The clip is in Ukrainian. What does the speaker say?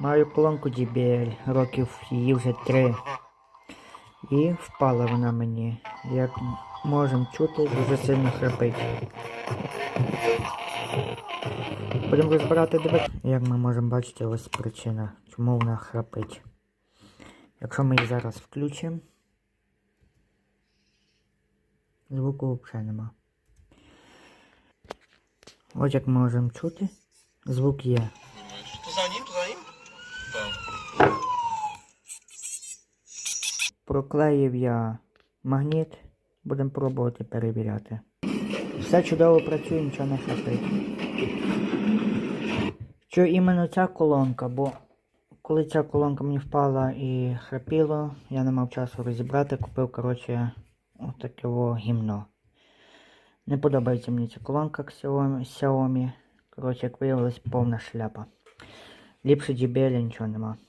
Маю колонку JBL, років її вже три. І впала вона мені. Як можемо чути, дуже сильно храпить. Будемо розбирати дебет. Як ми можемо бачити, ось причина, чому вона храпить. Якщо ми її зараз включимо, звуку взагалі нема. Ось як ми можемо чути, звук є. Tu za nim, Проклеїв я магніт, будемо пробувати перевіряти. Все чудово працює, нічого не храпить. Що іменно ця колонка, бо коли ця колонка мені впала і храпіло, я не мав часу розібрати, купив, коротше, отаке гімно. Не подобається мені ця колонка. Xiaomi. Коротше, як виявилось, повна шляпа. Ліпше JBL нічого нема.